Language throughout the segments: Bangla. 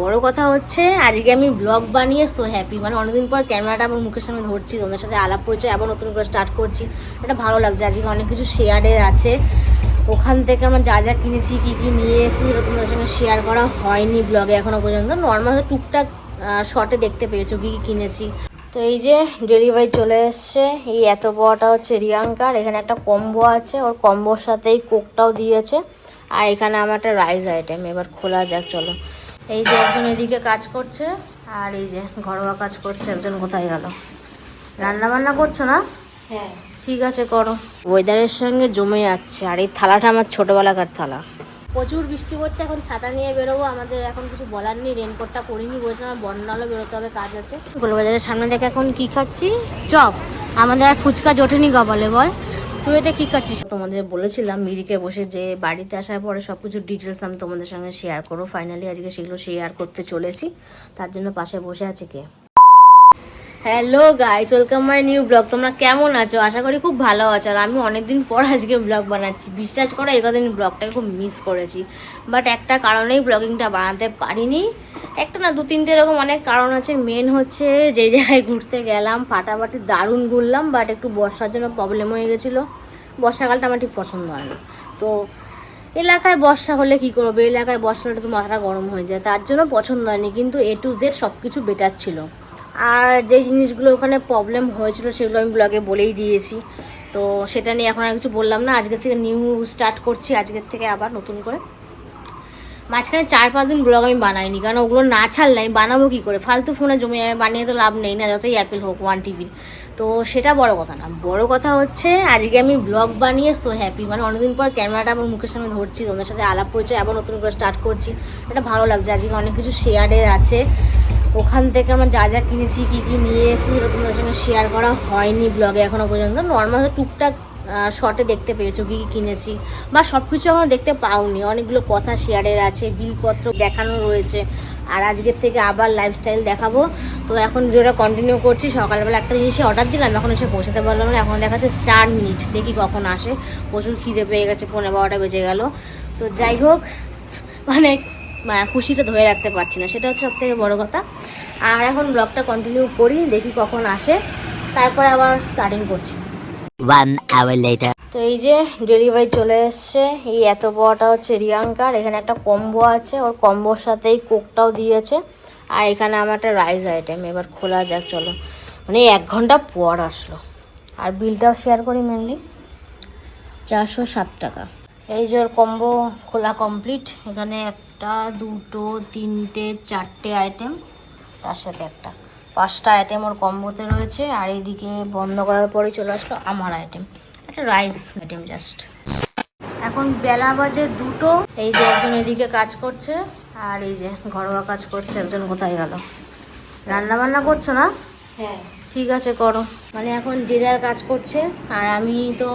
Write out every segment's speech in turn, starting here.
বড় কথা হচ্ছে, আজকে আমি ব্লগ বানিয়ে সো হ্যাপি মানে অনেকদিন পর ক্যামেরাটা আমার মুখের সামনে ধরছি, তোমাদের সাথে আলাপ পরিচয়, আবার নতুন করে স্টার্ট করছি। এটা ভালো লাগছে, আজকে অনেক কিছু শেয়ারের আছে। ওখান থেকে আমরা যা যা কিনেছি, কী কী নিয়ে এসেছি সেটা তোমাদের সঙ্গে শেয়ার করা হয়নি ব্লগে এখনও পর্যন্ত। নর্মাল টুকটাক শর্টে দেখতে পেয়েছ কী কী কিনেছি। তো এই যে ডেলিভারি চলে এসছে, এই এত বড়টা হচ্ছে রিয়াঙ্কার। এখানে একটা কম্বো আছে, ওর কম্বোর সাথে এই কোকটাও দিয়েছে। আর এখানে আমার একটা রাইস আইটেম এবার খোলা যাক, চলো। এই যে একজন এদিকে কাজ করছে আর এই যে ঘরোয়া কাজ করছে একজন কোথায় গেল? রান্না বান্না করছ না? হ্যাঁ। ঠিক আছে করো। ওয়েদারের সঙ্গে জমে যাচ্ছে আর এই থালাটা আমার ছোটোবেলাকার থালা। প্রচুর বৃষ্টি পড়ছে এখন ছাতা নিয়ে বেরোবো আমাদের এখন কিছু বলার নেই রেনকোটটা পরিনি বলেছিলাম বন্যা হলে বেরোতে হবে কাজ আছে। গোলবাজারের সামনে থেকে এখন কি খাচ্ছি? চপ। আমাদের আর ফুচকা জোটেনি কপালে বল। তুই এটা কি খাচ্ছিস তোমাদের বলেছিলাম, মিরিকে বসে যে বাড়িতে আসার পরে সব কিছু ডিটেলস আমি তোমাদের সঙ্গে শেয়ার করো ফাইনালি আজকে সেগুলো শেয়ার করতে চলেছি। তার জন্য পাশে বসে আছে কে? Hello guys welcome my new blog তোমরা কেমন আছো? আশা করি খুব ভালো আছো। আর আমি অনেকদিন পর আজকে ব্লগ বানাচ্ছি। বিশ্বাস করো এই কদিন ব্লগটাকে খুব মিস করেছি। বাট একটা কারণেই ব্লগিংটা বানাতে পারিনি। একটা না দু তিনটে এরকম অনেক কারণ আছে। মেন হচ্ছে যে জায়গায় ঘুরতে গেলাম, ফাটাফাটি দারুণ ঘুরলাম বাট একটু বর্ষার জন্য প্রবলেম হয়ে গেছিল। বর্ষাকালটা আমার ঠিক পছন্দ হয় না। তো এলাকায় বর্ষা হলে কি করবে? এলাকায় বর্ষা হলে তো মাথাটা গরম হয়ে যায়। তার জন্য পছন্দ হয়নি, কিন্তু এ টু জেড সব কিছু বেটার ছিল। আর যে জিনিসগুলো ওখানে প্রবলেম হয়েছিল সেগুলো আমি ব্লগে বলেই দিয়েছি। তো সেটা নিয়ে এখন আর কিছু বললাম না। আজকের থেকে নিউ স্টার্ট করছি আজকের থেকে আবার নতুন করে। মাঝখানে চার পাঁচ দিন ব্লগ আমি বানাইনি, কারণ ওগুলো না ছাড়লে আমি বানাবো কী করে? ফালতু ফোনে জমি বানিয়ে তো লাভ নেই না, যতই অ্যাপেল হোক ওয়ান টিভি তো সেটা বড় কথা না। বড় কথা হচ্ছে, আজকে আমি ব্লগ বানিয়ে সো হ্যাপি মানে অনেকদিন পর ক্যামেরাটা আমার মুখের সামনে ধরছি, তোমাদের সাথে আলাপ পরিচয় আবার নতুন করে স্টার্ট করছি। এটা ভালো লাগছে। আজকে অনেক কিছু শেয়ারের আছে। ওখান থেকে আমরা যা যা কিনেছি, কী কী নিয়ে এসেছি সেটা তোমাদের সঙ্গে শেয়ার করা হয়নি ব্লগে এখনও পর্যন্ত। নর্মাল টুকটাক শর্টে দেখতে পেয়েছ কী কী কিনেছি, বা সব কিছু এখনও দেখতে পাওনি। অনেকগুলো কথা শেয়ারের আছে, বিলপত্র দেখানো রয়েছে। আর আজকের থেকে আবার লাইফস্টাইল দেখাবো। তো এখন ভিডিওটা কন্টিনিউ করছি। সকালবেলা একটা জিনিসে অর্ডার দিলাম, এখন এসে পৌঁছাতে পারলাম না। এখন দেখাচ্ছে চার মিনিট দেখি কখন আসে। প্রচুর খিদে পেয়ে গেছে পনেরো বারোটা বেজে গেল। তো যাই হোক মানে খুশিটা ধরে রাখতে পারছি না সেটা হচ্ছে সব থেকে বড়ো কথা। আর এখন ব্লগটা কন্টিনিউ করি দেখি কখন আসে। তারপরে আবার স্টার্টিং করছি. তো এই যে ডেলিভারি চলে এসছে এই এত বড়টা হচ্ছে রিয়াঙ্কার। এখানে একটা কম্বো আছে ওর কম্বোর সাথে এই কোকটাও দিয়েছে। আর এখানে আমার একটা রাইস আইটেম এবার খোলা যাক চলো। মানে এক ঘণ্টা পর আসলো। আর বিলটাও শেয়ার করি মেনলি চারশো সাত টাকা। এই যে ওর কম্বো খোলা কমপ্লিট এখানে একটা দুটো তিনটে চারটে আইটেম তার সাথে একটা। পাঁচটা আইটেম ওর কম্বোতে রয়েছে আর এইদিকে বন্ধ করার পরেই চলে আসলো আমার আইটেম একটা রাইস আইটেম জাস্ট এখন বেলা বাজে দুটো এই যে একজন এদিকে কাজ করছে আর এই যে ঘরোয়া কাজ করছে একজন কোথায় গেল? রান্না বান্না করছ না? হ্যাঁ। ঠিক আছে করো। মানে এখন যে যার কাজ করছে আর আমি তো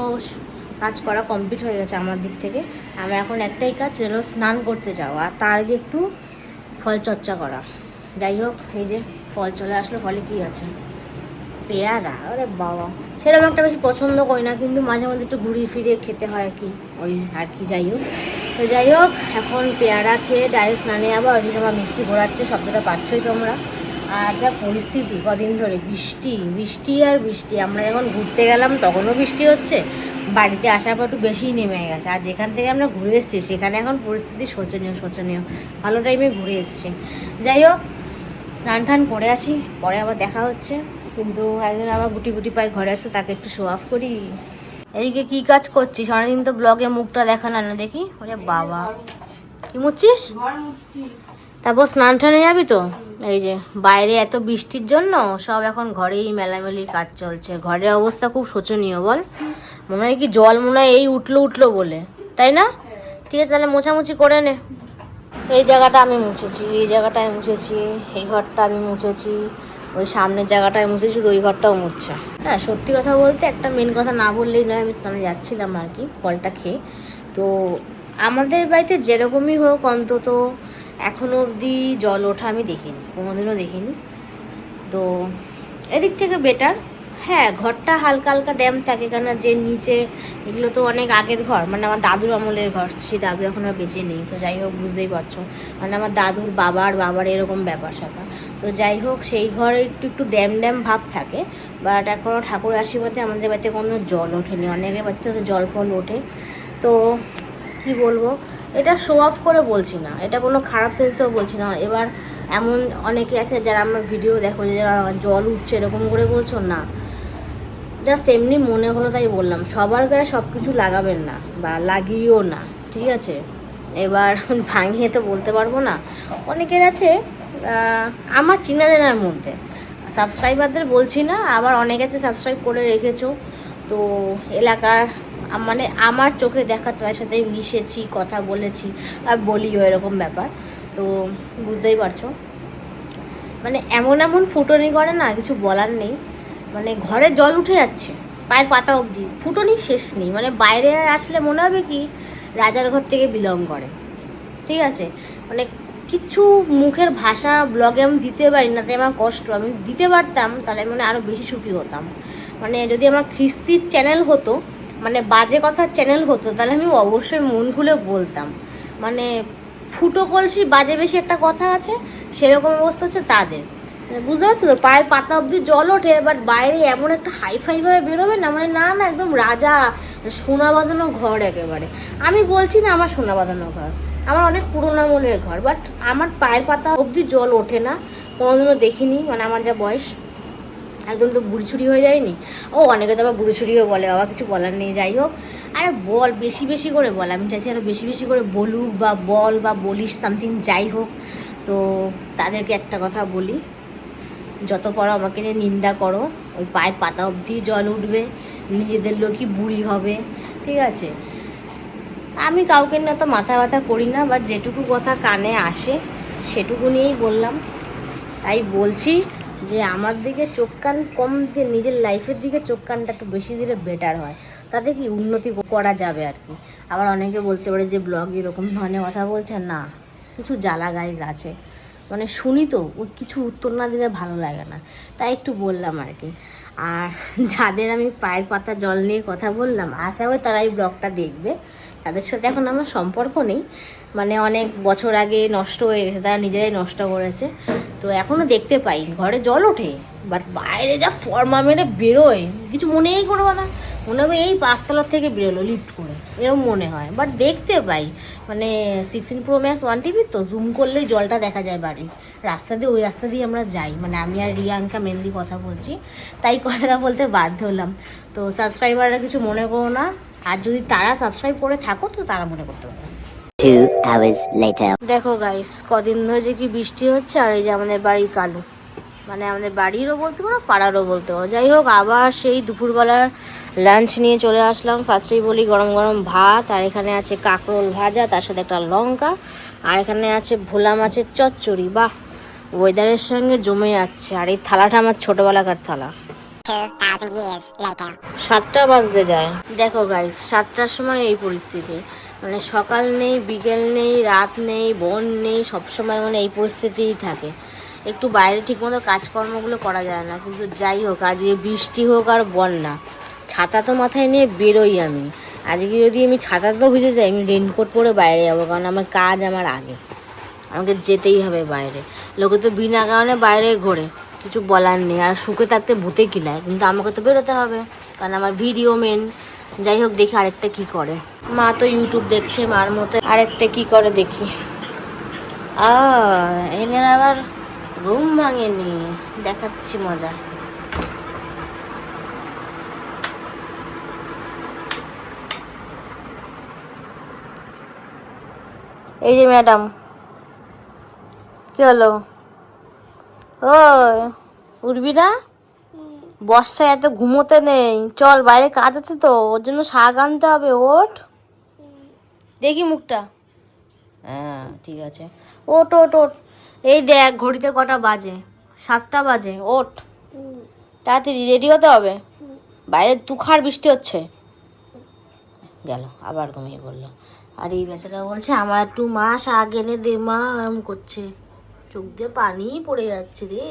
কাজ করা কমপ্লিট হয়ে গেছে আমার দিক থেকে। আমার এখন একটাই কাজ হলো স্নান করতে যাওয়া আর তার আগে একটু ফল চর্চা করা। যাই হোক, এই যে ফল চলে আসলো, ফলে কি আছে? পেয়ারা, আরে বাবা। সেরকম একটা বেশি পছন্দ করি না, কিন্তু মাঝে মাঝে একটু ঘুরিয়ে ফিরে খেতে হয় আর কি। ওই আর কি, যাই হোক। তো যাই হোক, এখন পেয়ারা খেয়ে ডাইরেক্ট স্নানে আবার ওইদিকে আমার মিক্সি ঘোরাচ্ছে, শব্দটা পাচ্ছই তোমরা। আর যা পরিস্থিতি কদিন ধরে বৃষ্টি বৃষ্টি আর বৃষ্টি। আমরা যখন ঘুরতে গেলাম তখনও বৃষ্টি হচ্ছে। বাড়িতে আসার পর একটু বেশিই নেমে গেছে। আর যেখান থেকে আমরা ঘুরে এসেছি সেখানে এখন পরিস্থিতি শোচনীয় শোচনীয়। ভালো টাইমে ঘুরে এসেছি। যাই হোক স্নান টান করে আসি পরে আবার দেখা হচ্ছে। কিন্তু একদিন আবার গুটি গুটি পায়ে ঘরে আসে তাকে একটু শো অফ করি। এদিকে কি কাজ করছিস? অনেকদিন তো ব্লগে মুখটা দেখা না না দেখি? ওরে বাবা। কি মুচ্ছিস? তারপর স্নান টানে যাবি তো? এই যে বাইরে এত বৃষ্টির জন্য সব এখন ঘরেই মেলামেলির কাজ চলছে। ঘরের অবস্থা খুব শোচনীয় বল। মনে হয় কি জল মনে হয় এই উঠল উঠল বলে। তাই না? ঠিক আছে, তাহলে মোছামুছি করে নে। এই জায়গাটা আমি মুছেছি, এই জায়গাটায় মুছেছি, এই ঘরটা আমি মুছেছি, ওই সামনের জায়গাটায় মুছেছি, শুধু ওই ঘরটাও মুছছে। না, সত্যি কথা বলতে একটা মেন কথা না বললেই নয়, আমি স্নানে যাচ্ছিলাম আর কি, ফলটা খেয়ে। তো আমাদের বাড়িতে যেরকমই হোক অন্তত এখনও অবধি জল ওঠা আমি দেখিনি, কোনোদিনও দেখিনি। তো এদিক থেকে বেটার হ্যাঁ ঘরটা হালকা হালকা ড্যাম থাকে, কেন যে নিচে, এগুলো তো অনেক আগের ঘর। মানে আমার দাদুর আমলের ঘর, সে দাদু এখন আর বেঁচে নেই। তো যাই হোক, বুঝতেই পারছ। মানে আমার দাদুর বাবার বাবার এরকম ব্যাপার স্যাপার। তো যাই হোক, সেই ঘরে একটু একটু ড্যাম ড্যাম ভাব থাকে। বাট এখনও ঠাকুর আশীর্বাদে আমাদের বাড়িতে কোনো জল ওঠেনি। অনেকের বাড়িতে জল ফল ওঠে। তো কি বলব? এটা শো অফ করে বলছি না। এটা কোনো খারাপ সেন্সেও বলছি না। এবার এমন অনেকে আছে যারা আমার ভিডিও দেখো, যে যারা জল উঠছে এরকম করে বলছো না। জাস্ট এমনি মনে হলো তাই বললাম। সবার গায়ে সব কিছু লাগাবেন না বা লাগিয়েও না, ঠিক আছে? এবার ভাঙিয়ে তো বলতে পারব না। অনেকের আছে আমার চিনা জানার মধ্যে সাবস্ক্রাইবারদের বলছি না, আবার অনেক আছে সাবস্ক্রাইব করে রেখেছো। তো এলাকার মানে আমার চোখে দেখা তাদের সাথে মিশেছি, কথা বলেছি, আর বলিও এরকম ব্যাপার। তো বুঝতেই পারছ। মানে এমন এমন ফুটনি করে না, কিছু বলার নেই। মানে ঘরে জল উঠে যাচ্ছে, পায়ের পাতা অবধি। ফুটনি শেষ নেই। মানে বাইরে আসলে মনে হবে কি, রাজার ঘর থেকে বিলং করে। ঠিক আছে? মানে কিছু মুখের ভাষা ব্লগে আমি দিতে পারি না তাই আমার কষ্ট। আমি দিতে পারতাম, তাহলে মানে আরও বেশি সুখী হতাম। মানে যদি আমার খ্রিস্তির চ্যানেল হতো মানে বাজে কথার চ্যানেল হতো, তাহলে আমি অবশ্যই মন খুলে বলতাম। মানে ফুটো কলসি বাজে বেশি একটা কথা আছে, সেরকম অবস্থা হচ্ছে তাদের। বুঝতে পারছ তো? পায়ের পাতা অবধি জল ওঠে বাট বাইরে এমন একটা হাই ফাই ভাবে বেরোবে না মানে না না, একদম রাজা সোনা বাঁধানো ঘর একেবারে। আমি বলছি না আমার সোনা বাঁধানো ঘর, আমার অনেক পুরোনো আমলের ঘর বাট আমার পায়ের পাতা অবধি জল ওঠে না, কোনোদিনও দেখিনি মানে আমার যা বয়স একদম তো বুড়ি ছুরি হয়ে যায়নি। ও, অনেকে তো আবার বুড়ি ছুরিও বলে, বাবা কিছু বলার নেই, যাই হোক। আরে বল, বেশি বেশি করে বল, আমি চাইছি আরও বেশি বেশি করে বলুক বা বল বা বলিস সামথিং যাই হোক। তো তাদেরকে একটা কথা বলি, যত পারো আমাকে নিয়ে নিন্দা করো, ওই পায়ের পাতা অবধি জল উঠবে, নিজেদের লোকই বুড়ি হবে, ঠিক আছে? আমি কাউকে না তো মাথা ব্যথা করি না বাট যেটুকু কথা কানে আসে, সেটুকু নিয়েই বললাম। তাই বলছি যে আমার দিকে চোখ কান কম দিয়ে নিজের লাইফের দিকে চোখ কানটা একটু বেশি দিলে বেটার হয়। তাতে কি উন্নতি করা যাবে আর কি। আবার অনেকে বলতে পারে যে ব্লগ এরকম ধরনের কথা বলছে, না। কিছু জ্বালা গাইজ আছে। মানে শুনি তো ওই কিছু উত্তর না দিলে ভালো লাগে না। তাই একটু বললাম আর কি। আর যাদের আমি পায়ের পাতা জল নিয়ে কথা বললাম, আশা করি তারা এই ব্লগটা দেখবে। তাদের সাথে এখন আমার সম্পর্ক নেই। মানে অনেক বছর আগে নষ্ট হয়ে গেছে, তারা নিজেরাই নষ্ট করেছে। তো এখনও দেখতে পাই, ঘরে জল ওঠে বাট বাইরে যা ফর্মা মেরে বেরোয়, কিছু মনেই করব না। মনে হবে এই পাঁচতলার থেকে বেরোলো লিফট করে এরকম মনে হয়। বাট দেখতে পাই মানে sixteen pro max one TV তো জুম করলেই জলটা দেখা যায় বাড়ি। রাস্তা দিয়ে, ওই রাস্তা দিয়ে আমরা যাই মানে আমি আর রিয়াঙ্কা মেনলি কথা বলছি। তাই কথাটা বলতে বাধ্য হলাম। তো সাবস্ক্রাইবাররা কিছু মনে করো না, আর যদি তারা সাবস্ক্রাইব করে থাকো, তো তারা মনে করতে later. দেখো গাইস কদিন ধরে যে কি বৃষ্টি হচ্ছে আর এই যে আমাদের বাড়ি কালো। মানে আমাদের বাড়িরও বলতে পারো পাড়ারও বলতে পারো। যাই হোক আবার সেই দুপুরবেলার লাঞ্চ নিয়ে চলে আসলাম। ফার্স্টেই বলি গরম গরম ভাত আর এখানে আছে কাঁকরোল ভাজা তার সাথে একটা লঙ্কা আর এখানে আছে ভোলা মাছের চচ্চড়ি। বাহ ওয়েদারের সঙ্গে জমে যাচ্ছে। আর এই থালাটা আমার ছোটোবেলাকার থালা। সাতটা বাজতে যায়। দেখো গাইস সাতটার সময় এই পরিস্থিতি। মানে সকাল নেই, বিকেল নেই, রাত নেই, বন নেই সব সময় মানে এই পরিস্থিতিই থাকে। একটু বাইরে ঠিকমতো কাজকর্মগুলো করা যায় না, কিন্তু যাই হোক, আজকে বৃষ্টি হোক আর বন্যা, ছাতা তো মাথায় নিয়ে বেরোই আমি। আজকে যদি আমি ছাতা তো ভিজে যাই, আমি রেনকোট পরে বাইরে যাব, কারণ আমার কাজ আমার আগে। আমাকে যেতেই হবে বাইরে। লোকে তো বিনা কারণে বাইরে ঘোরে, কিছু বলার নেই। আর সুখে থাকতে ভূতে কিলায়, কিন্তু আমাকে তো বেরোতে হবে, কারণ আমার ভিডিও মেন যাই হোক, দেখি আরেকটা কি করে। মা তো ইউটিউব দেখছে মার মতো। আরেকটা কি করে দেখি। এনার আবার ঘুম ভাঙেনি। দেখাচ্ছি মজা। এই যে ম্যাডাম, কি হলো? ও উঠবি না? বর্ষায় এত ঘুমোতে নেই। চল, বাইরে কাজ আছে তো, ওর জন্য শাক আনতে হবে, ওঠ। দেখি মুখটা। হ্যাঁ ঠিক আছে। ওট ওট ওট এই দেখ, ঘড়িতে কটা বাজে। সাতটা বাজে, ওঠ। তাড়াতাড়ি রেডি হতে হবে? বাইরে তুখার বৃষ্টি হচ্ছে। গেল, আবার ঘুমিয়ে পড়ল। আর এই বেচারা বলছে, আমার একটু মা শাক এনে দে, মা এরম করছে। চোখ দিয়ে পানি পড়ে যাচ্ছে রে।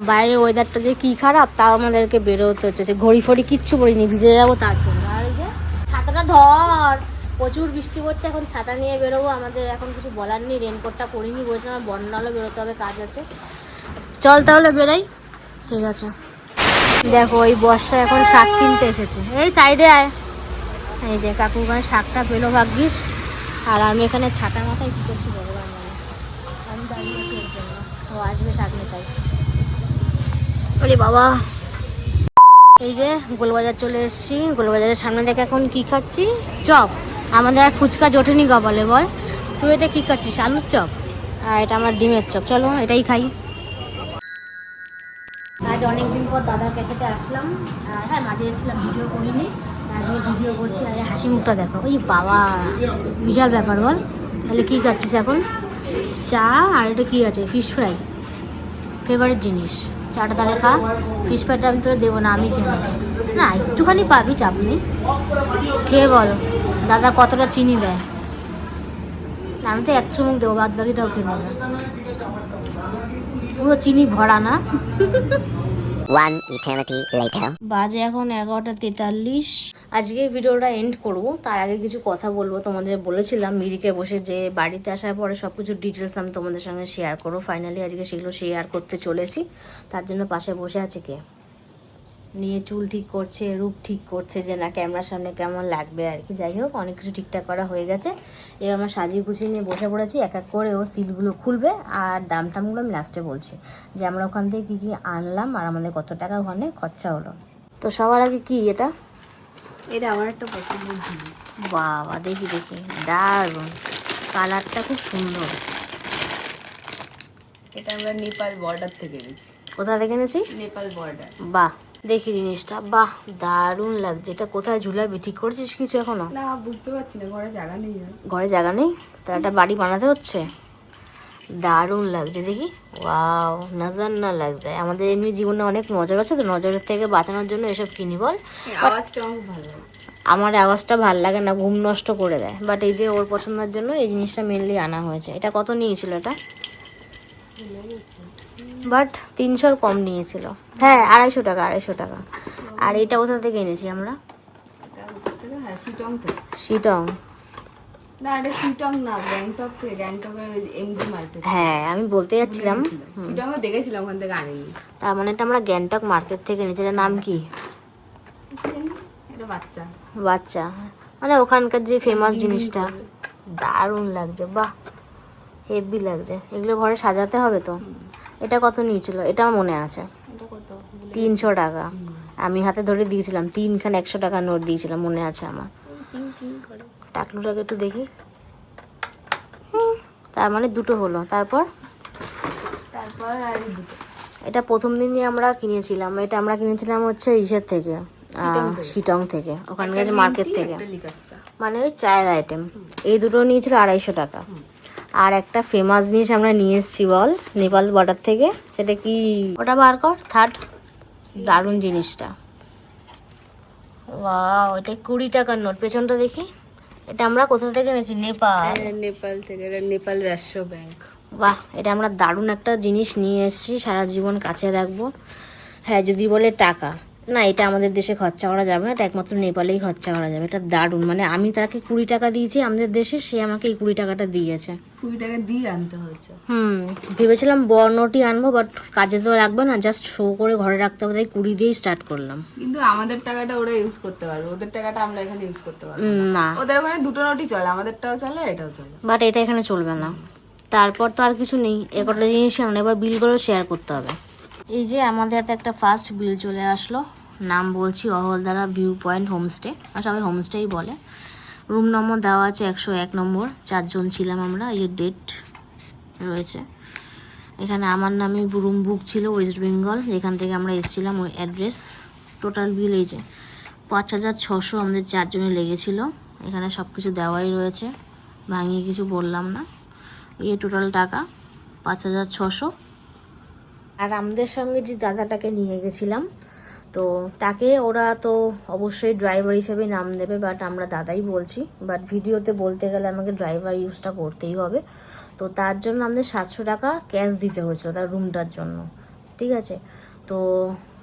বাইরে ওয়েদারটা যে কি খারাপ, তাও আমাদেরকে বেরোতে হচ্ছে। সে ঘড়ি ফড়ি কিচ্ছু পড়িনি, ভিজে যাব তার জন্য আর এই যে ছাতাটা ধর, প্রচুর বৃষ্টি পড়ছে, এখন ছাতা নিয়ে বেরোবো। আমাদের এখন কিছু বলার নেই রেনকোটটা পরিনি, বলেছিলাম বন্যা হলে বেরোতে হবে, কাজ আছে। চল তাহলে বেরাই। ঠিক আছে। দেখো, ওই বর্ষা এখন শাক কিনতে এসেছে। এই সাইডে আয়। এই যে কাকু ওখানে শাকটা পেল ভাগ্যিস। আর আমি এখানে ছাতা মাথায় কী করছি জানে। আমি দাঁড়িয়ে ও আসবে শাক নিতাই ওরে বাবা। এই যে গোলবাজার চলে এসেছি। গোলবাজারের সামনে থেকে এখন কি খাচ্ছি? চপ। আমাদের আর ফুচকা জোটেনি কপালে বল তুই এটা কি খাচ্ছিস? আলুর চপ? আর এটা আমার ডিমের চপ। চলো, এটাই খাই। আজ অনেকদিন পর দাদার ক্যাফেতে আসলাম। আর হ্যাঁ মাঝে এসেছিলাম, ভিডিও করিনি। আজকে ভিডিও করছি আজ হাসি মুখটা দেখো। ওই বাবা, বিশাল ব্যাপার, বল। তাহলে কী খাচ্ছিস এখন? চা, আর এটা কী আছে? Fish fry. ফেভারিট জিনিস। চাটা তাহলে খা। ফিশ ফ্রাইটা আমি তোরা দেবো না, আমি খেয়ে না, একটুখানি পাবি চাপ নেই। খেয়ে বলো, দাদা কতটা চিনি দেয়? আমি তো এক চুমুক দেবো বাদ বাকিটাও খেয়ে নেব। পুরো চিনি ভরা না। One eternity লেটার বাজে এখন এগারোটা তেতাল্লিশ। আজকে ভিডিওটা এন্ড করব। তার আগে কিছু কথা বলব। তোমাদের বলেছিলাম মিরিকে বসে যে বাড়িতে আসার পরে সব কিছু ডিটেলস আমি তোমাদের সঙ্গে শেয়ার করব। ফাইনালি আজকে সেগুলো শেয়ার করতে চলেছি। তার জন্য পাশে বসে আছে কে? নিয়ে চুল ঠিক করছে রূপ ঠিক করছে যে না ক্যামেরার সামনে কেমন লাগবে আর কি। যাই হোক অনেক কিছু ঠিকঠাক করা হয়ে গেছে। এবার আমরা সাজিয়ে গুছিয়ে নিয়ে বসে পড়েছি। এক এক করে ও সিলগুলো খুলবে আর দাম টামগুলো আমি লাস্টে বলছি যে আমরা ওখান থেকে কী কী আনলাম আর আমাদের কত টাকা ওখানে খরচা হলো। তো সবার আগে কি এটা? এটা আমার একটা পছন্দের জিনিস। বাবা দেখি দেখি। দারুণ। কালারটা খুব সুন্দর। এটা আমরা নেপাল বর্ডার থেকে এনেছি। কোথা থেকে এনেছি? নেপাল বর্ডার বাহ। দেখি জিনিসটা। বাহ দারুণ লাগছে। এটা কোথায় ঝুলাবি? ঠিক করেছিস কিছু এখনও? না বুঝতে পারছি না ঘরে জায়গা নেই ঘরে জায়গা নেই? তা একটা বাড়ি বানাতে হচ্ছে? দারুণ লাগছে দেখি। ওয়াও নজর না লাগছে। আমাদের এমনি জীবনে অনেক নজর আছে তো নজরের থেকে বাঁচানোর জন্য এসব কিনি বল। আওয়াজটা ভালো আমার আওয়াজটা ভালো লাগে না ঘুম নষ্ট করে দেয়। বাট এই যে ওর পছন্দের জন্য এই জিনিসটা মেনলি আনা হয়েছে। এটা কত নিয়েছিল এটা? বাট তিনশোর কম নিয়েছিল। হ্যাঁ আড়াইশো টাকা আড়াইশো টাকা। আর এটা কোথা থেকে এনেছি আমরা? হ্যাঁ শিটং না এটা শিটং না গ্যাংটক থেকে গ্যাংটকের এমজি মার্কেট হ্যাঁ আমি বলতে যাচ্ছিলাম। শিটং দেখেছিলাম ওখান থেকে আনিনি। তার মানে এটা আমরা গ্যাংটক মার্কেট থেকে এনেছি। এটার নাম কি? কি এটা বাচ্চা। বাচ্চা। মানে ওখানকার যে ফেমাস জিনিসটা। দারুণ লাগছে বাহ। হেভি লাগছে। এগুলো ঘরে সাজাতে হবে তো? এটা কত নিয়েছিল? এটা আমার মনে আছে। তিনশো টাকা। আমি হাতে ধরে দিয়েছিলাম তিনখান একশো টাকা নোট দিয়েছিলাম মনে আছে আমার। টাকলুটাকে একটু দেখি। তার মানে দুটো হলো। তারপর? তারপর আর দুটো। এটা প্রথম দিনই আমরা কিনেছিলাম। এটা আমরা কিনেছিলাম হচ্ছে ইসের থেকে শিটং থেকে। ওখানকার মার্কেট থেকে। মানে ওই চায়ের আইটেম এই দুটো নিয়েছিল আড়াইশো টাকা। আর একটা ফেমাস জিনিস আমরা নিয়ে এসেছি বল নেপাল বর্ডার থেকে। সেটা কি? ওটা বার কর থার্ড। দারুণ জিনিসটা। ওয়াও এটা কুড়ি টাকার নোট পেছনটা দেখি। এটা আমরা কোথা থেকে এনেছি? নেপাল। নেপাল থেকে। এটা নেপাল রাষ্ট্র ব্যাংক বাহ এটা আমরা দারুণ একটা জিনিস নিয়ে এসেছি। সারা জীবন কাছে রাখব। হ্যাঁ যদি বলে টাকা। না এটা আমাদের দেশে খরচা করা যাবে না এটা একমাত্র নেপালেই খরচা করা যাবে এটা দারুণ। মানে আমি তাকে কুড়ি টাকা দিয়েছি আমাদের দেশে সে আমাকে এই কুড়ি টাকাটা দিয়েছে। কুড়ি টাকা দিয়ে আনতে হয়েছে। হুম ভেবেছিলাম নোটই আনব বাট কাজে তো লাগবে না জাস্ট শো করে ঘরে রাখতে হবে তাই কুড়ি দিয়েই স্টার্ট করলাম। কিন্তু আমাদের টাকাটা ওরা ইউজ করতে পারবে ওদের টাকাটা আমরা এখানে ইউজ করতে পারব না। ওদের ওখানে দুটো নোটই চলে আমাদেরটাও চলে এটাও চলে। বাট এটা এখানে চলবে না। তারপর তো আর কিছু নেই এ কটা জিনিস এবার বিলগুলো শেয়ার করতে হবে। এই যে আমাদের হাতে একটা ফার্স্ট বিল চলে আসলো। নাম বলছি অহলদারা ভিউ পয়েন্ট হোমস্টে। আর সবাই হোমস্টেই বলে। রুম নম্বর দেওয়া আছে একশো এক নম্বর। চারজন ছিলাম আমরা, এই ডেট রয়েছে। এখানে আমার নামে রুম বুক ছিল ওয়েস্ট বেঙ্গল যেখান থেকে আমরা এসেছিলাম, ওই অ্যাড্রেস টোটাল বিল এই যে পাঁচ হাজার ছশো আমাদের চারজনে লেগেছিল। এখানে সব কিছু দেওয়াই রয়েছে। ভাঙিয়ে কিছু বললাম না। এই টোটাল টাকা, পাঁচ হাজার ছশো। আর আমাদের সঙ্গে যে দাদাটাকে নিয়ে গেছিলাম তো তাকে ওরা তো অবশ্যই ড্রাইভার হিসেবে নাম দেবে বাট আমরা দাদাই বলছি। বাট ভিডিওতে বলতে গেলে আমাকে ড্রাইভার ইউজটা করতেই হবে। তো তার জন্য আমাদের সাতশো টাকা ক্যাশ দিতে হয়েছিল তার রুমটার জন্য। ঠিক আছে? তো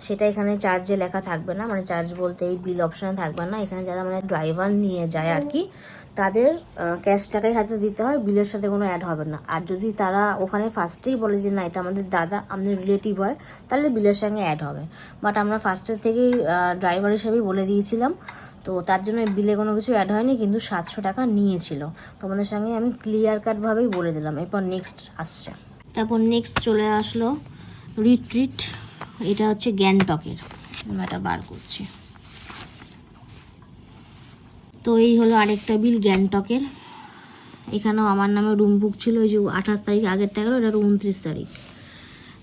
সেটা এখানে চার্জে লেখা থাকবে না। মানে চার্জ বলতে এই বিল অপশানে থাকবে না। এখানে যারা মানে ড্রাইভার নিয়ে যায় আর কি তাদের ক্যাশ টাকাই হাতে দিতে হয়, বিলের সাথে কোনো অ্যাড হবে না। আর যদি তারা ওখানে ফার্স্টেই বলে যে, না, এটা আমাদের দাদা, আমাদের রিলেটিভ হয়, তাহলে বিলের সঙ্গে অ্যাড হবে। বাট আমরা ফার্স্টের থেকেই ড্রাইভার হিসেবেই বলে দিয়েছিলাম। তো তার জন্য বিলে কোনো কিছু অ্যাড হয়নি, কিন্তু সাতশো টাকা নিয়েছিল। তোমাদের সঙ্গে আমি ক্লিয়ার কাটভাবেই বলে দিলাম। এরপর নেক্সট আসছে। তারপর নেক্সট চলে আসলো রিট্রিট এটা হচ্ছে গ্যাংটকের। এটা বার করছি। তো এই হলো আরেকটা বিল গ্যাংটকের। এখানেও আমার নামে রুম বুক ছিল, ওই যে আঠাশ তারিখ আগের টাকা ওটা উনত্রিশ তারিখ।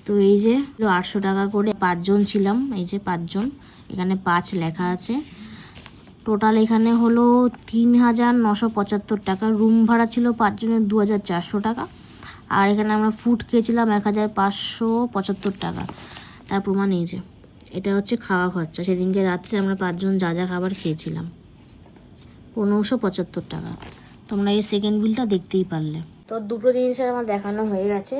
তো এই যে আটশো টাকা করে পাঁচজন ছিলাম, এই যে পাঁচজন। এখানে পাঁচ লেখা আছে। টোটাল এখানে হলো তিন হাজার নশো পঁচাত্তর টাকা। রুম ভাড়া ছিল পাঁচজনের দু হাজার চারশো টাকা। আর এখানে আমরা ফুড খেয়েছিলাম এক হাজার পাঁচশো পঁচাত্তর টাকা। তার প্রমাণ এই যে, এটা হচ্ছে খাওয়া খরচা। সেদিনকে রাত্রে আমরা পাঁচজন যা যা খাবার খেয়েছিলাম। পনেরোশো পঁচাত্তর টাকা। তোমরা এই সেকেন্ড বিলটা দেখতেই পারলে। তো দুটো জিনিসের আমার দেখানো হয়ে গেছে।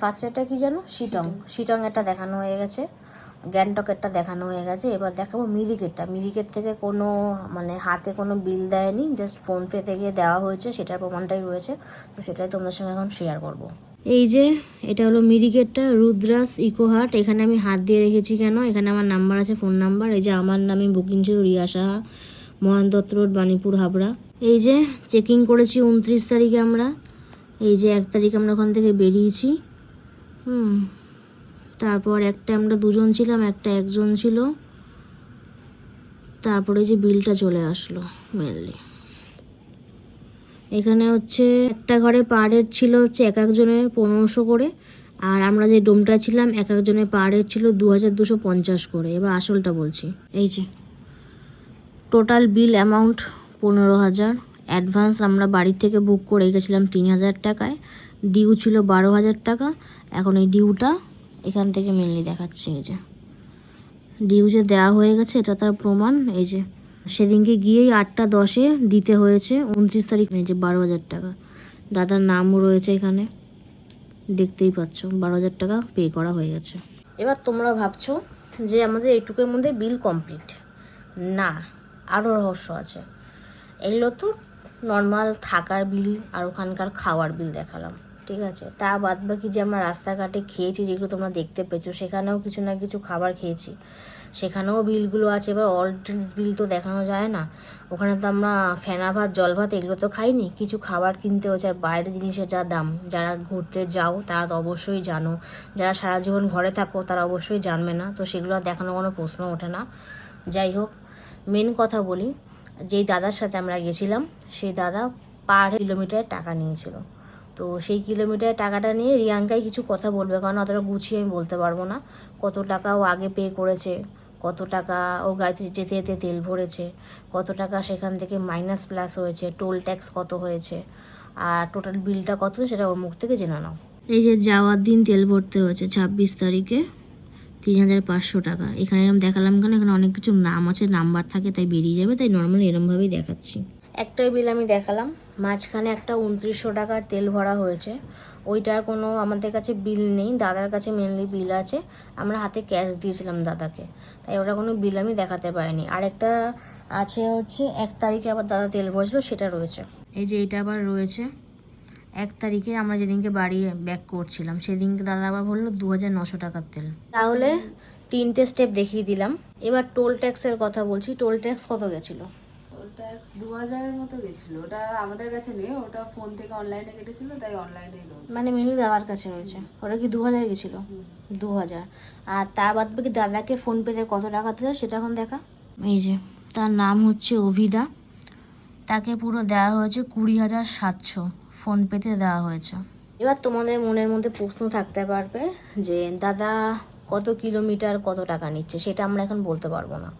ফার্স্ট একটা কি জানো? শিটং। শিটং একটা দেখানো হয়ে গেছে। গ্যাংটকেরটা দেখানো হয়ে গেছে। এবার দেখাবো মিরিকেটটা মিরিকেট থেকে কোনো মানে হাতে কোনো বিল দেয়নি। জাস্ট ফোনপে থেকে দেওয়া হয়েছে। সেটার প্রমাণটাই রয়েছে। তো সেটাই তোমাদের সঙ্গে এখন শেয়ার করব। এই যে এটা হলো মিরিকেটটা রুদ্রাস ইকো হার্ট। এখানে আমি হাত দিয়ে রেখেছি কেন? এখানে আমার নাম্বার আছে ফোন নাম্বার এই যে আমার নামে বুকিং ছিল রিয়া সাহা মহান দত্ত রোড, বাণীপুর, হাবড়া। এই যে চেকিং করেছি উনত্রিশ তারিখে আমরা। এই যে এক তারিখ আমরা ওখান থেকে বেরিয়েছি। হুম, তারপর একটা আমরা দুজন ছিলাম, একটা একজন ছিল। তারপরে যে বিলটা চলে আসলো মেনলি এখানে হচ্ছে একটা ঘরে পার ছিল হচ্ছে এক একজনের পনেরোশো করে, আর আমরা যে ডোমটা ছিলাম, এক একজনের পার ছিল দু হাজার দুশো পঞ্চাশ করে। এবার আসলটা বলছি। এই যে টোটাল বিল অ্যামাউন্ট পনেরো হাজার। অ্যাডভান্স আমরা বাড়ি থেকে বুক করে গেছিলাম তিন হাজার টাকায়। ডিউ ছিল বারো হাজার টাকা। এখন এই ডিউটা এখান থেকে মেনলি দেখাচ্ছে এই যে। ডিউ যে দেওয়া হয়ে গেছে, এটা তার প্রমাণ। এই যে সেদিনকে গিয়েই আটটা দশে দিতে হয়েছে, উনত্রিশ তারিখ। যে বারো হাজার টাকা। দাদার নামও রয়েছে এখানে। দেখতেই পাচ্ছ, বারো হাজার টাকা পে করা হয়ে গেছে। এবার তোমরা ভাবছ যে আমাদের এইটুকুর মধ্যে বিল কমপ্লিট না আরও রহস্য আছে। এগুলো তো নর্মাল থাকার বিল আর ওখানকার খাওয়ার বিল দেখালাম, ঠিক আছে? তা বাদ বাকি যে আমরা রাস্তাঘাটে খেয়েছি, যেগুলো তোমরা দেখতে পেয়েছ, সেখানেও কিছু না কিছু খাবার খেয়েছি। সেখানেও বিলগুলো আছে, এবার অল ড্রিঙ্কস বিল তো দেখানো যায় না। ওখানে তো আমরা ফেনা ভাত, জল ভাত এগুলো তো খাইনি, কিছু খাবার কিনতে হচ্ছে আর বাইরের জিনিসের যা দাম, যারা ঘুরতে যাও, তারা তো অবশ্যই জানো। যারা সারা জীবন ঘরে থাকো, তারা অবশ্যই জানবে না। তো সেগুলো দেখানো কোনো প্রশ্ন ওঠে না। যাই হোক মেন কথা বলি, যেই দাদার সাথে আমরা গেছিলাম, সেই দাদা পার কিলোমিটার টাকা নিয়েছিল। তো সেই কিলোমিটার টাকাটা নিয়ে রিয়াঙ্কাই কিছু কথা বলবে, কারণ অতটা গুছিয়ে আমি বলতে পারব না। কত টাকা ও আগে পে করেছে, কত টাকা ও গাড়িতে যেতে যেতে তেল ভরেছে, কত টাকা সেখান থেকে মাইনাস প্লাস হয়েছে টোল ট্যাক্স কত হয়েছে, আর টোটাল বিলটা কত, সেটা ওর মুখ থেকে জেনে নাও। এই যে যাওয়ার দিন তেল ভরতে হয়েছে ছাব্বিশ তারিখে তিন হাজার পাঁচশো টাকা। এখানে এরকম দেখালাম কেন? এখানে অনেক কিছু নাম আছে, নাম্বার থাকে, তাই বেরিয়ে যাবে, তাই নর্মালি এরমভাবেই দেখাচ্ছি। একটাই বিল আমি দেখালাম, মাঝখানে একটা উনত্রিশশো টাকার তেল ভরা হয়েছে। ওইটার কোনো আমাদের কাছে বিল নেই, দাদার কাছে মেনলি বিল আছে। আমরা হাতে ক্যাশ দিয়েছিলাম দাদাকে, তাই ওটা কোনো বিল আমি দেখাতে পারিনি। আরেকটা আছে হচ্ছে, এক তারিখে আবার দাদা তেল ভরেছিল, সেটা রয়েছে। এই যে এটা আবার রয়েছে। এক তারিখে আমরা যেদিনকে বাড়ি ব্যাক করছিলাম সেদিনকে দাদা আবার বলল দু হাজার নশো টাকার তেল। তাহলে তিনটে স্টেপ দেখিয়ে দিলাম। এবার টোল ট্যাক্সের কথা বলছি। টোল ট্যাক্স কত গেছিল? টোল ট্যাক্স দু হাজারের মতো গেছিল। ওটা আমাদের কাছে নেই ওটা ফোন থেকে অনলাইনে কেটেছিল তাই অনলাইনেই রয়েছে। মানে মেনলি দাদার কাছে রয়েছে। ওটা কি দু হাজার গেছিল? দু হাজার আর তার বাদ বাকি দাদাকে ফোন পেতে কত টাকা দিল সেটা এখন দেখা। এই যে তার নাম হচ্ছে অভিদা। তাকে পুরো দেওয়া হয়েছে কুড়ি হাজার সাতশো। ফোন পেতে দেওয়া হয়েছে। এবার তোমাদের মনের মধ্যে প্রশ্ন থাকতে পারবে যে দাদা কত কিলোমিটার কত টাকা নিচ্ছে? সেটা আমরা এখন বলতে পারব না।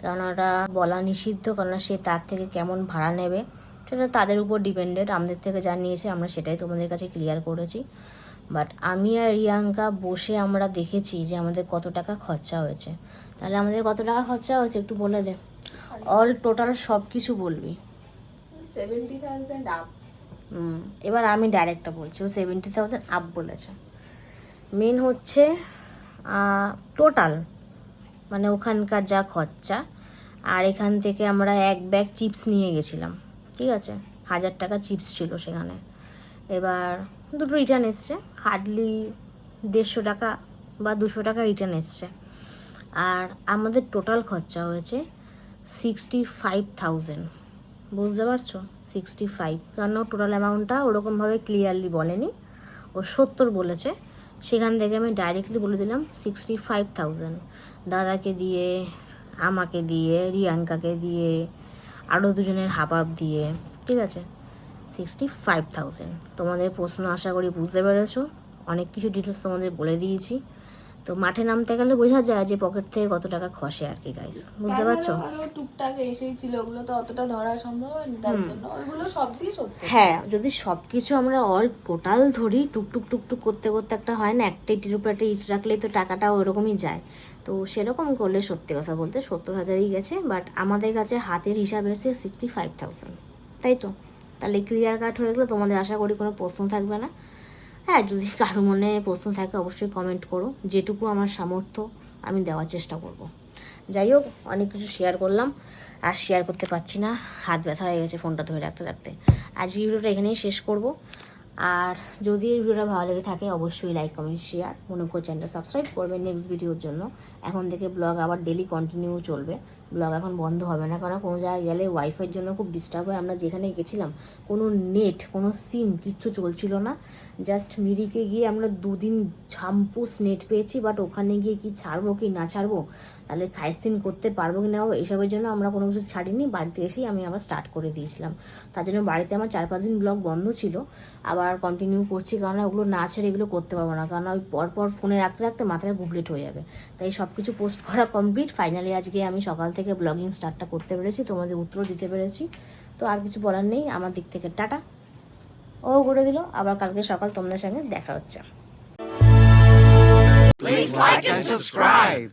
কারণ ওটা বলা নিষিদ্ধ কারণ সে তার থেকে কেমন ভাড়া নেবে সেটা তাদের উপর ডিপেন্ডেড। আমাদের থেকে যা নিয়েছে আমরা সেটাই তোমাদের কাছে ক্লিয়ার করেছি। বাট আমি আর রিয়াঙ্কা বসে আমরা দেখেছি যে আমাদের কত টাকা খরচা হয়েছে। তাহলে আমাদের কত টাকা খরচা হয়েছে একটু বলে দে। অল টোটাল সব কিছু বলবি। সেভেন্টি থাউজেন্ড আপ এবার আমি ডাইরেক্টটা বলছি, ও সেভেন্টি থাউজেন্ড আপ বলেছে। মেন হচ্ছে টোটাল মানে ওখানকার যা খরচা, আর এখান থেকে আমরা এক ব্যাগ চিপস নিয়ে গেছিলাম, ঠিক আছে? হাজার টাকা চিপস ছিল সেখানে। এবার দুটো রিটার্ন এসছে হার্ডলি দেড়শো টাকা বা দুশো টাকা রিটার্ন এসছে। আর আমাদের টোটাল খরচা হয়েছে সিক্সটি ফাইভ থাউজেন্ড বুঝতে পারছ? সিক্সটি ফাইভ কারণ টোটাল অ্যামাউন্টটা ওরকমভাবে ক্লিয়ারলি বলেনি। ও সত্তর বলেছে। সেখান থেকে আমি ডাইরেক্টলি বলে দিলাম সিক্সটি ফাইভ থাউজেন্ড দাদাকে দিয়ে, আমাকে দিয়ে, রিয়াঙ্কাকে দিয়ে আরও দুজনের আপ দিয়ে, ঠিক আছে? সিক্সটি ফাইভ থাউজেন্ড তোমাদের প্রশ্ন আশা করি বুঝতে পেরেছ। অনেক কিছু ডিটেলস তোমাদের বলে দিয়েছি। তো মাঠে নামতে গেলে বোঝা যায় যে পকেট থেকে কত টাকা খসে আর কি গাইস বুঝতে পারছ? টুকটাক এসেই ছিল ওগুলো তো অতটা ধরা সম্ভব হয়নি তার জন্য ওইগুলো সব দিয়ে সত্যি। হ্যাঁ যদি সব কিছু আমরা অল টোটাল ধরি টুকটুক টুকটুক করতে করতে একটা হয় না একটা ইটির উপর একটা ইট রাখলেই তো টাকাটা ওরকমই যায়। তো সেরকম করলে সত্যি কথা বলতে সত্তর হাজারই গেছে বাট আমাদের কাছে হাতের হিসাবে এসে সিক্সটি ফাইভ থাউজেন্ড তাই তো? তাহলে ক্লিয়ার কাট হয়ে গেলে তোমাদের আশা করি কোনো প্রশ্ন থাকবে না। হ্যাঁ যদি কারও মনে প্রশ্ন থাকে, অবশ্যই কমেন্ট করো। যেটুকু আমার সামর্থ্য, আমি দেওয়ার চেষ্টা করব। যাই হোক, অনেক কিছু শেয়ার করলাম। আর শেয়ার করতে পারছি না। হাত ব্যথা হয়ে গেছে ফোনটা ধরে রাখতে রাখতে। আজকে ভিডিওটা এখানেই শেষ করব। আর যদি এই ভিডিওটা ভালো লেগে থাকে, অবশ্যই লাইক কমেন্ট শেয়ার মনে করে চ্যানেলটা সাবস্ক্রাইব করবেন নেক্সট ভিডিওর জন্য। এখন থেকে ব্লগ আবার ডেলি কন্টিনিউ চলবে। ব্লগ এখন বন্ধ হবে না। কারণ কোনো জায়গায় গেলে ওয়াইফাইয়ের জন্য খুব ডিস্টার্ব হয়। আমরা যেখানে গেছিলাম, কোনো নেট কোনো সিম কিচ্ছু চলছিল না। জাস্ট মিরিকে গিয়ে আমরা দুদিন ঝাম্পুস নেট পেয়েছি বাট ওখানে গিয়ে কি ছাড়বো কি না ছাড়বো? তাহলে সাইট সিন করতে পারব কি না পারব এইসবের জন্য আমরা কোনো কিছু ছাড়িনি। বাড়িতে এসেই আমি আবার স্টার্ট করে দিয়েছিলাম। তার জন্য বাড়িতে আমার চার পাঁচ দিন ব্লগ বন্ধ ছিল। আবার কন্টিনিউ করছি কারণ ওগুলো না ছেড়ে এগুলো করতে পারব না। কারণ ওই পরপর ফোনে রাখতে রাখতে মাথাটা গুবলেট হয়ে যাবে। তাই সব কিছু পোস্ট করা কমপ্লিট ফাইনালি আজকে আমি সকাল থেকে ব্লগিং স্টার্টটা করতে পেরেছি। তোমাদের উত্তর দিতে পেরেছি। তো আর কিছু বলার নেই। আমার দিক থেকে টাটা। ও ঘুরে দিল আবার কালকে সকাল তোমাদের সঙ্গে দেখা হচ্ছে Please like and subscribe.